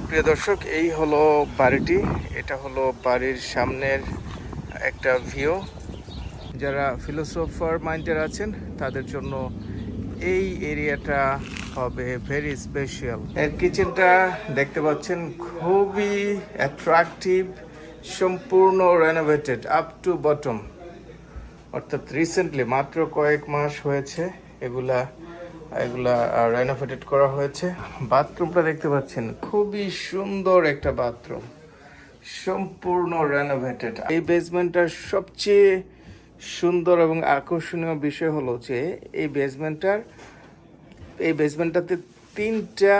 প্রিয় দর্শক, এই হলো বাড়িটি। এটা হলো বাড়ির সামনের একটা ভিউ যারা ফিলোসোফার মাইন্ডের আছেন, তাদের জন্য এই এরিয়াটা হবে ভেরি স্পেশাল এর কিচেনটা দেখতে পাচ্ছেন, খুবই অ্যাট্রাকটিভ সম্পূর্ণ রেনোভেটেড আপ টু বটম অর্থাৎ রিসেন্টলি মাত্র কয়েক মাস হয়েছে, এগুলা এগুলা রেনোভেটেড করা হয়েছে। বাথরুমটা দেখতে পাচ্ছেন, খুবই সুন্দর একটা বাথরুম। সম্পূর্ণ রেনোভেটেড এই বেসমেন্টটার সবচেয়ে সুন্দর এবং আকর্ষণীয় বিষয় হলো যে, এই বেসমেন্টটার এই বেসমেন্টটাতে তিনটা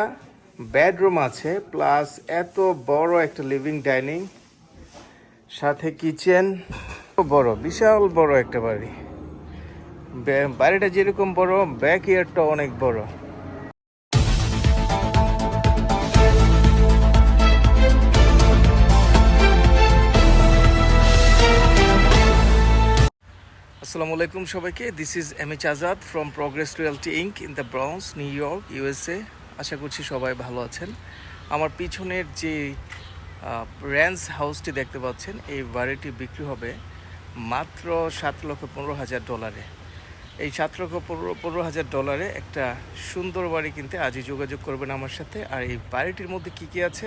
বেডরুম আছে প্লাস এত বড় একটা লিভিং ডাইনিং সাথে কিচেন বড়, বিশাল বড় একটা বাড়ি। বাড়িটা যেরকম বড় ব্যাক ইয়ারটা অনেক বড়। আসসালামু আলাইকুম সবাইকে this is M H Azad from progress realty Inc in the Bronx New York USA আশা করছি সবাই ভালো আছেন। আমার পিছনের যে র্যান্স হাউসটি দেখতে পাচ্ছেন, এই বাড়িটি বিক্রি হবে মাত্র সাত লক্ষ পনেরো হাজার ডলারে এই সাত লক্ষ পনেরো পনেরো হাজার ডলারে একটা সুন্দর বাড়ি কিনতে আজই যোগাযোগ করবেন আমার সাথে। আর এই বাড়িটির মধ্যে কী কী আছে,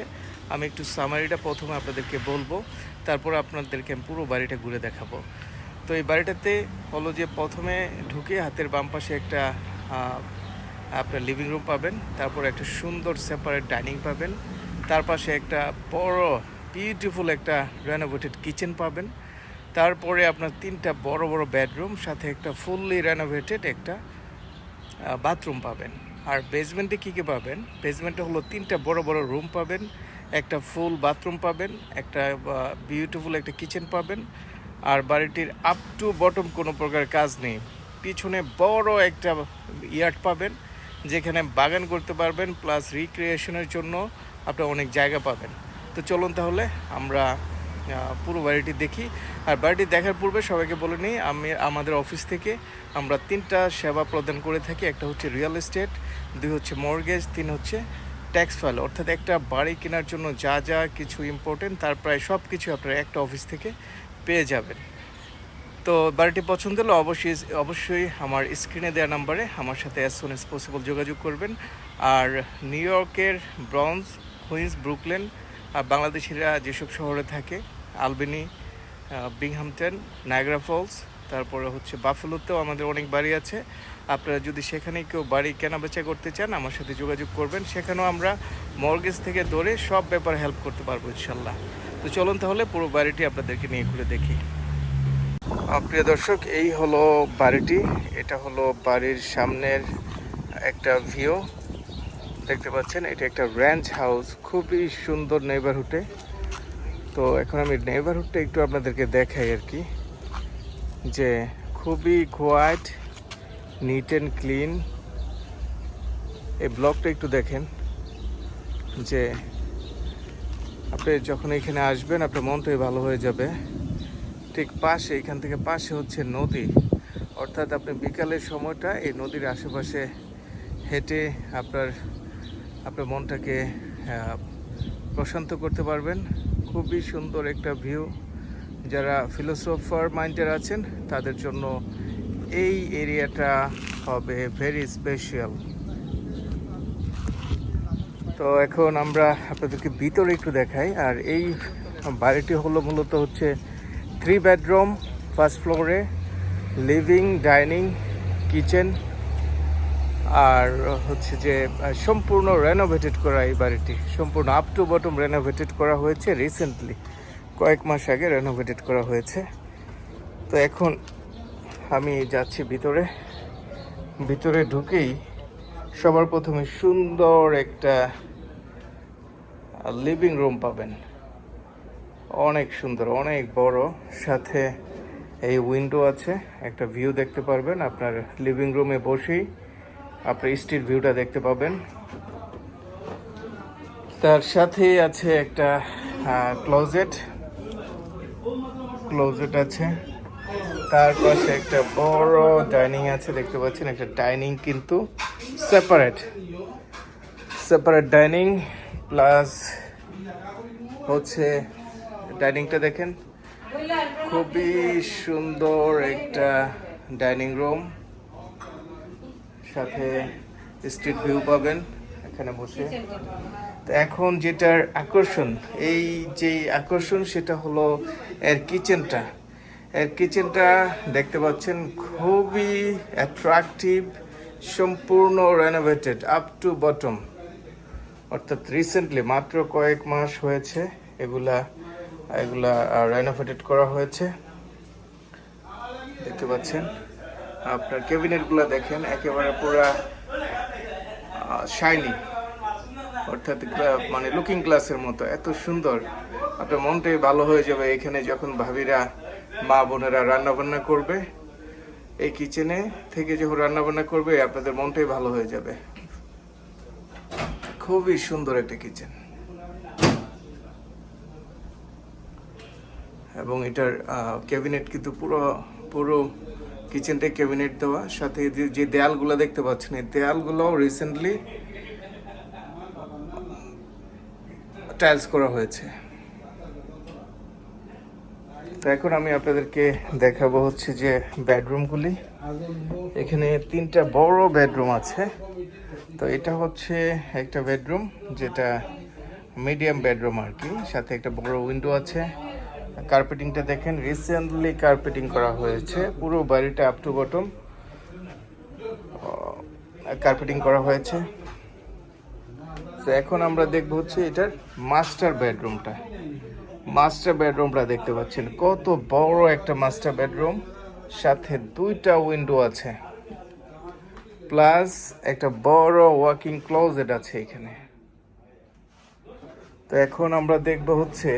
আমি একটু সামারিটা প্রথমে আপনাদেরকে বলব, তারপর আপনাদেরকে আমি পুরো বাড়িটা ঘুরে দেখাবো। তো এই বাড়িটাতে হলো যে প্রথমে ঢুকে হাতের বাম পাশে একটা আপনার লিভিং রুম পাবেন, তারপর একটা সুন্দর সেপারেট ডাইনিং পাবেন, তার পাশে একটা বড় বিউটিফুল একটা রেনোভেটেড কিচেন পাবেন। তারপরে আপনার তিনটা বড় বড় বেডরুম, সাথে একটা ফুললি রেনোভেটেড একটা বাথরুম পাবেন। আর বেসমেন্টে কী কী পাবেন? বেসমেন্টে হলো তিনটা বড় বড় রুম পাবেন, একটা ফুল বাথরুম পাবেন, একটা বিউটিফুল একটা কিচেন পাবেন। আর বাড়িটির আপ টু বটম কোনো প্রকার কাজ নেই। পিছনে বড় একটা ইয়ার্ড পাবেন, যেখানে বাগান করতে পারবেন প্লাস রিক্রিয়েশনের জন্য আপনি অনেক জায়গা পাবেন। তো চলুন তাহলে আমরা পুরো বাড়িটি দেখি। আর বাড়িটি দেখার পূর্বে সবাইকে বলে নিই, আমি আমাদের অফিস থেকে আমরা তিনটা সেবা প্রদান করে থাকি। একটা হচ্ছে রিয়েল এস্টেট দুই হচ্ছে মর্গেজ তিন হচ্ছে ট্যাক্স ফাইল অর্থাৎ একটা বাড়ি কেনার জন্য যা যা কিছু ইম্পর্টেন্ট তার প্রায় সব কিছু আপনারা একটা অফিস থেকে পেয়ে যাবেন। তো বাড়িটি পছন্দ হলে অবশ্যই অবশ্যই আমার স্ক্রিনে দেওয়া নাম্বারে আমার সাথে অ্যাজ সুন এস পসিবল যোগাযোগ করবেন। আর নিউ ইয়র্কের ব্রঞ্জ কুইন্স ব্রুকলেন আর বাংলাদেশিরা যেসব শহরে থাকে আলবেনি বিংহামটেন নায়গ্রা ফলস, তারপরে হচ্ছে বাফেলোতেও আমাদের অনেক বাড়ি আছে। আপনারা যদি সেখানে কেউ বাড়ি কেনা বেচা করতে চান, আমার সাথে যোগাযোগ করবেন। সেখানেও আমরা মর্গেজ থেকে ধরে সব ব্যাপারে হেল্প করতে পারব ইনশাল্লাহ। তো চলুন তাহলে পুরো বাড়িটি আপনাদেরকে নিয়ে ঘুরে দেখি। প্রিয় দর্শক, এই হলো বাড়িটি। এটা হলো বাড়ির সামনের একটা ভিউ দেখতে পাচ্ছেন, এটা একটা র্যাঞ্চ হাউস খুবই সুন্দর নেইবারহুডে তো এখন আমি নেইবারহুডটা একটু আপনাদেরকে দেখাই আর কি। যে খুবই কোয়াইট নিট অ্যান্ড ক্লিন এই ব্লকটা একটু দেখেন। যে আপনি যখন এখানে আসবেন, আপনার মনটাই ভালো হয়ে যাবে। ঠিক পাশে, এখান থেকে পাশে হচ্ছে নদী। অর্থাৎ আপনি বিকালের সময়টা এই নদীর আশেপাশে হেঁটে আপনার আপনার মনটাকে প্রশান্ত করতে পারবেন। খুবই সুন্দর একটা ভিউ যারা ফিলোসোফার মাইন্ডের আছেন, তাদের জন্য এই এরিয়াটা হবে ভেরি স্পেশাল তো এখন আমরা আপনাদেরকে ভিতরে একটু দেখাই, আর এই বাড়িটি হলো মূলত হচ্ছে থ্রি বেডরুম ফার্স্ট ফ্লোরে লিভিং ডাইনিং কিচেন আর হচ্ছে যে সম্পূর্ণ রেনোভেটেড করা এই বাড়িটি, সম্পূর্ণ আপ টু বটম রেনোভেটেড করা হয়েছে রিসেন্টলি কয়েক মাস আগে রেনোভেটেড করা হয়েছে। তো এখন আমি যাচ্ছি ভিতরে। ভিতরে ঢুকেই সবার প্রথমে সুন্দর একটা লিভিং রুম পাবেন। অনেক সুন্দর, অনেক বড়। সাথে এই উইন্ডো আছে, একটা ভিউ দেখতে পারবেন। আপনার লিভিং রুমে বসেই আপনার স্ট্রিট ভিউটা দেখতে পাবেন। তার সাথে আছে একটা ক্লোজেট ক্লোজেট আছে। তার পাশে একটা বড় ডাইনিং আছে, দেখতে পাচ্ছেন, একটা ডাইনিং কিন্তু সেপারেট সেপারেট ডাইনিং প্লাস হচ্ছে ডাইনিংটা দেখেন। খুবই সুন্দর একটা ডাইনিং রুম সাথে স্ট্রিট ভিউ পাবেন এখানে বসে। তো এখন যেটার আকর্ষণ, এই যে আকর্ষণ সেটা হলো এর কিচেনটা। এর কিচেনটা দেখতে পাচ্ছেন, খুবই অ্যাট্রাকটিভ সম্পূর্ণ রেনোভেটেড আপ টু বটম অর্থাৎ রিসেন্টলি মাত্র কয়েক মাস হয়েছে এগুলা এগুলা রেনোভেটেড করা হয়েছে। দেখতে পাচ্ছেন। আপনার ক্যাবিনেটগুলো দেখেন, একেবারে পুরা শাইনি অর্থাৎ মানে লুকিং গ্লাসের মতো, এত সুন্দর। আপনার মনটাই ভালো হয়ে যাবে এখানে যখন ভাবিরা মা বোনেরা রান্নাবান্না করবে। এই কিচেনে থেকে যখন রান্নাবান্না করবে, আপনাদের মনটাই ভালো হয়ে যাবে। খুবই সুন্দর একটা কিচেন এবং এটার ক্যাবিনেট কিন্তু পুরো পুরো কিচেনটাই ক্যাবিনেট দেওয়া, সাথে যে দেয়ালগুলো দেখতে পাচ্ছেন, এই দেয়ালগুলো রিসেন্টলি টাইলস করা হয়েছে। তো এখন আমি আপনাদেরকে দেখাবো হচ্ছে যে বেডরুমগুলি এখানে তিনটা বড় বেডরুম আছে। তো এটা হচ্ছে একটা বেডরুম যেটা মিডিয়াম বেডরুম আর কি, সাথে একটা বড় উইন্ডো আছে। কার্পেটিংটা দেখেন রিসেন্টলি কার্পেটিং করা হয়েছে, পুরো বাড়িটা আপ টু বটম কার্পেটিং করা হয়েছে। তো এখন আমরা দেখব হচ্ছে এটার মাস্টার বেডরুমটা মাস্টার বেডরুমটা দেখতে পাচ্ছেন, কত বড় একটা মাস্টার বেডরুম সাথে দুইটা উইন্ডো আছে। প্লাস একটা বড় ওয়াকিং ক্লোজেট আছে এখানে। তো এখন আমরা দেখব হচ্ছে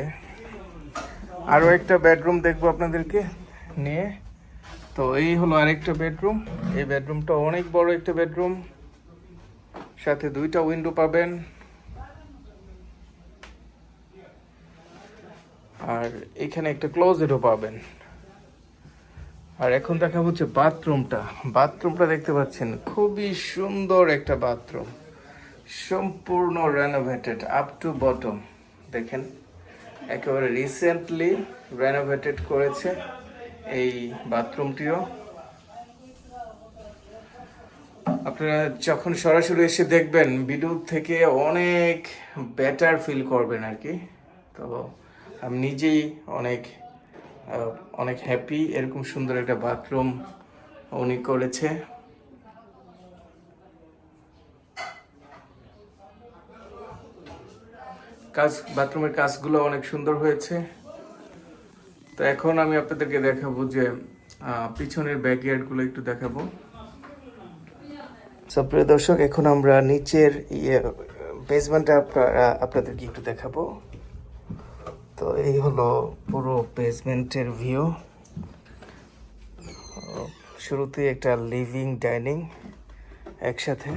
আরও একটা বেডরুম দেখব আপনাদেরকে নিয়ে। তো এই হলো আরেকটা বেডরুম এই বেডরুমটা অনেক বড় একটা বেডরুম সাথে দুইটা উইন্ডো পাবেন। আর এখানে একটা ক্লোজেটও পাবেন। আর এখন দেখা হচ্ছে বাথরুমটা বাথরুমটা দেখতে পাচ্ছেন, খুবই সুন্দর একটা বাথরুম সম্পূর্ণ রেনোভেটেড আপ টু বটম দেখেন। একেবারে রিসেন্টলি রেনোভেটেড করেছে এই বাথরুমটিও আপনারা যখন সরাসরি এসে দেখবেন ভিডিও থেকে অনেক বেটার ফিল করবেন আর কি। তো আমি নিজেই অনেক অনেক হ্যাপি এরকম সুন্দর একটা বাথরুম উনি করেছে। কাজ, বাথরুমের কাজগুলো অনেক সুন্দর হয়েছে। তো এখন আমি আপনাদেরকে দেখাবো যে পিছনের ব্যাকইয়ার্ডগুলো একটু দেখাবো। সো প্রিয় দর্শক, এখন আমরা নিচের ইয়ে বেসমেন্টটা আপনারা, আপনাদেরকে একটু দেখাবো। তো এই হলো পুরো বেসমেন্টের ভিউ শুরুতে একটা লিভিং ডাইনিং একসাথে।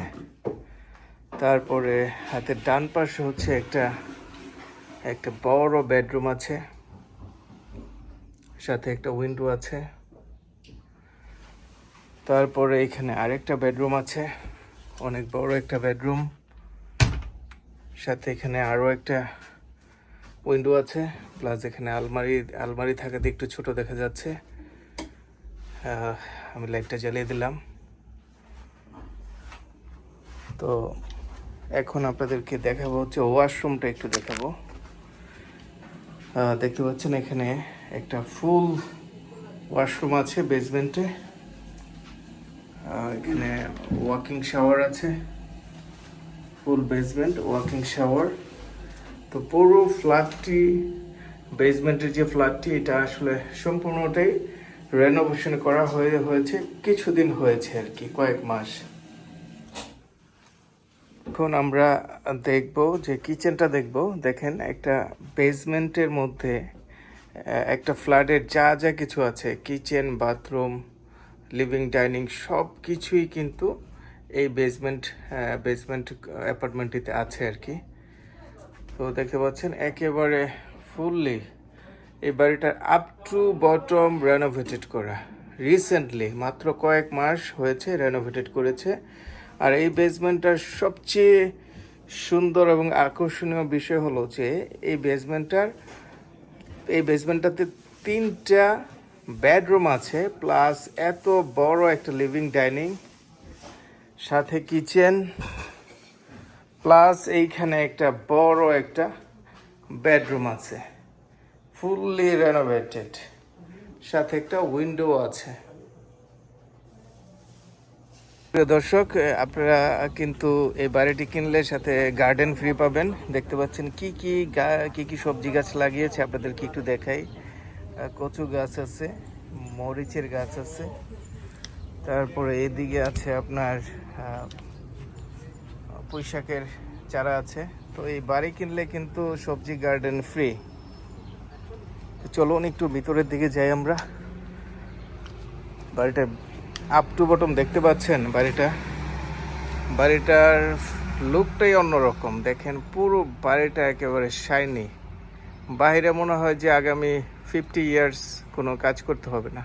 তারপরে হাতের ডান পাশে হচ্ছে একটা একটা বড় বেডরুম আছে, সাথে একটা উইন্ডো আছে। তারপরে এখানে আরেকটা বেডরুম আছে, অনেক বড় একটা বেডরুম। সাথে এখানে আরও একটা উইন্ডো আছে, প্লাস এখানে আলমারি আলমারি থাকাতে একটু ছোট দেখা যাচ্ছে। আমি লাইটটা জ্বালিয়ে দিলাম। তো এখন আপনাদেরকে দেখাবো হচ্ছে ওয়াশরুমটা একটু দেখাবো। দেখতে পাচ্ছেন এখানে একটা ফুল ওয়াশরুম আছে বেসমেন্টে। এখানে ওয়াকিং শাওয়ার আছে, ফুল বেসমেন্ট, ওয়াকিং শাওয়ার। তো পুরো ফ্ল্যাটটি, বেসমেন্টের যে ফ্ল্যাটটি, এটা আসলে সম্পূর্ণটাই রেনোভেশন করা হয়ে, হয়েছে, কিছুদিন হয়েছে আর কি, কয়েক মাস। এখন আমরা দেখব যে কিচেনটা দেখব। দেখেন একটা বেসমেন্টের মধ্যে একটা ফ্ল্যাটের যা যা কিছু আছে, কিচেন, বাথরুম, লিভিং, ডাইনিং সব কিছুই কিন্তু এই বেসমেন্ট বেসমেন্ট অ্যাপার্টমেন্টটিতে আছে আর কি। তো দেখতে পাচ্ছেন একেবারে ফুললি এই বাড়িটার আপ টু বটম রেনোভেটেড করা। রিসেন্টলি মাত্র কয়েক মাস হয়েছে রেনোভেটেড করেছে। আর এই বেসমেন্টটার সবচেয়ে সুন্দর এবং আকর্ষণীয় বিষয় হলো যে এই বেসমেন্টটার এই বেসমেন্টটাতে তিনটা বেডরুম আছে প্লাস এত বড় একটা লিভিং ডাইনিং সাথে কিচেন প্লাস এইখানে একটা বড় একটা বেডরুম আছে ফুললি রেনোভেটেড সাথে একটা উইন্ডো আছে। প্রিয় দর্শক আপনারা কিন্তু এই বাড়িটি কিনলে সাথে গার্ডেন ফ্রি পাবেন। দেখতে পাচ্ছেন কি কি কি কি সবজি গাছ লাগিয়েছে, আপনাদেরকে একটু দেখাই। কচু গাছ আছে, মরিচের গাছ আছে। তারপরে এদিকে আছে আপনার পুঁইশাকের চারা আছে। তো এই বাড়ি কিনলে কিন্তু সবজি গার্ডেন ফ্রি চলুন একটু ভিতরের দিকে যাই আমরা। বাড়িটা আপ টু বটম দেখতে পাচ্ছেন বাড়িটা? বাড়িটার লুকটাই অন্যরকম। দেখেন পুরো বাড়িটা একেবারে শাইনি বাইরে মনে হয় যে আগামী ফিফটি ইয়ার্স কোনো কাজ করতে হবে না।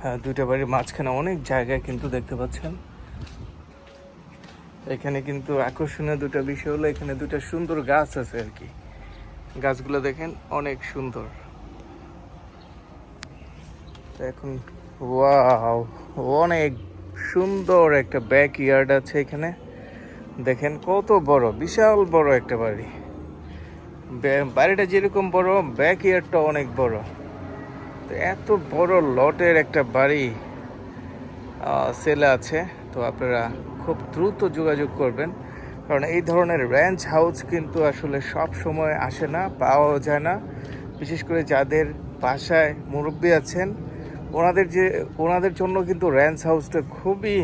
হ্যাঁ দুইটা বাড়ির মাঝখানে অনেক জায়গায় কিন্তু দেখতে পাচ্ছেন। এখানে কিন্তু আকর্ষণীয় দুটা বিষয় হলো, এখানে দুটা সুন্দর গাছ আছে আর কি। গাছগুলো দেখেন অনেক সুন্দর। এখন অনেক সুন্দর একটা ব্যাক ইয়ার্ড আছে এখানে। দেখেন কত বড়, বিশাল বড় একটা বাড়ি। বাড়িটা যেরকম বড় ব্যাক ইয়ার্ডটা অনেক বড়। তো এত বড় লটের একটা বাড়ি সেলে আছে। তো আপনারা খুব দ্রুত যোগাযোগ করবেন। কারণ এই ধরনের র্যাঞ্চ হাউস কিন্তু আসলে সব সময় আসে না, পাওয়াও যায় না। বিশেষ করে যাদের বাসায় মুরব্বী আছেন, ওনাদের যে, ওনাদের জন্য কিন্তু র্যাঞ্চ হাউসটা খুবই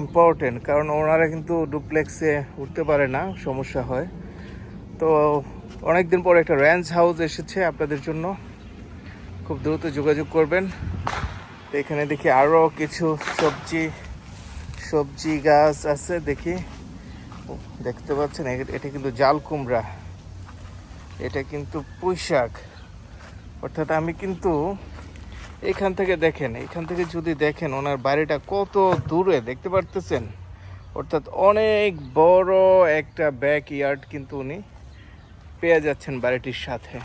ইম্পর্টেন্ট কারণ ওনারা কিন্তু ডুপ্লেক্সে উঠতে পারে না, সমস্যা হয়। তো অনেক দিন পর একটা র্যাঞ্চ হাউস এসেছে আপনাদের জন্য। খুব দ্রুত যোগাযোগ করবেন। এখানে দেখি আরও কিছু সবজি সবজি গাছ আছে, দেখি। দেখতে পাচ্ছেন এটা কিন্তু জাল কুমড়া। এটা কিন্তু পুঁই শাক। অর্থাৎ আমি কিন্তু এখান থেকে দেখেন, এখান থেকে যদি দেখেন ওনার বাড়িটা কত দূরে, দেখতে পারতেছেন? অর্থাৎ অনেক বড় একটা ব্যাক ইয়ার্ড কিন্তু উনি পেয়ে যাচ্ছেন বাড়িটির সাথে।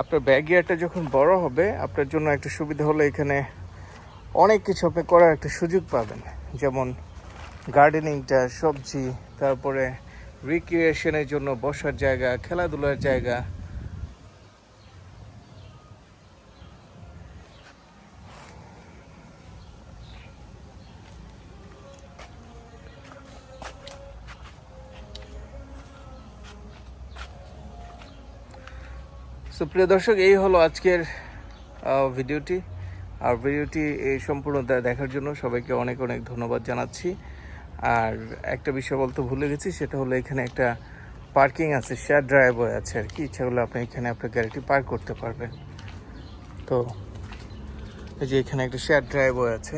আপনার ব্যাক ইয়ার্ডটা যখন বড় হবে, আপনার জন্য একটা সুবিধা হলো এখানে অনেক কিছু আপনি করার একটা সুযোগ পাবেন। যেমন গার্ডেনিংটা, সবজি, তারপরে রিক্রিয়েশনের জন্য বসার জায়গা, খেলাধুলার জায়গা। সুপ্রিয় দর্শক, এই হলো আজকের ভিডিওটি। আর ভিডিওটি এই সম্পূর্ণ দেখার জন্য সবাইকে অনেক অনেক ধন্যবাদ জানাচ্ছি। আর একটা বিষয় বলতে ভুলে গেছি, সেটা হলো এখানে একটা পার্কিং আছে শেয়ার ড্রাইভওয়ে আছে আর কি ইচ্ছা করলে আপনি এখানে আপনার গাড়িটি পার্ক করতে পারবেন। তো এই যে এখানে একটা শেয়ার ড্রাইভওয়ে আছে।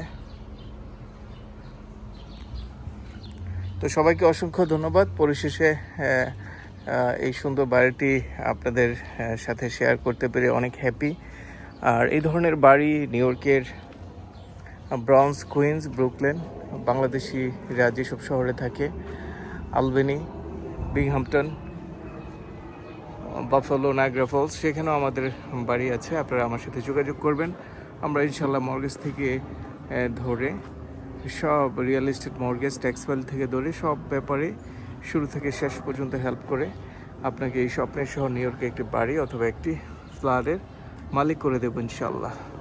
তো সবাইকে অসংখ্য ধন্যবাদ। পরিশেষে এই সুন্দর বাড়িটি আপনাদের সাথে শেয়ার করতে পেরে অনেক হ্যাপি আর এই ধরনের বাড়ি নিউ ইয়র্কের ব্রাউন্স কুইন্স, ব্রুকলেন, বাংলাদেশি বাংলাদেশিরা যেসব শহরে থাকে, Albany, Binghamton, Buffalo Niagara Falls, সেখানেও আমাদের বাড়ি আছে। আপনারা আমার সাথে যোগাযোগ করবেন। আমরা ইনশাল্লাহ মর্গেজ থেকে ধরে সব real estate mortgage tax file থেকে ধরে সব ব্যাপারে শুরু থেকে শেষ পর্যন্ত হেল্প করে আপনাকে এই স্বপ্নের শহর নিউ ইয়র্কে একটি বাড়ি অথবা একটি ফ্ল্যাটের মালিক করে দেবো ইনশাল্লাহ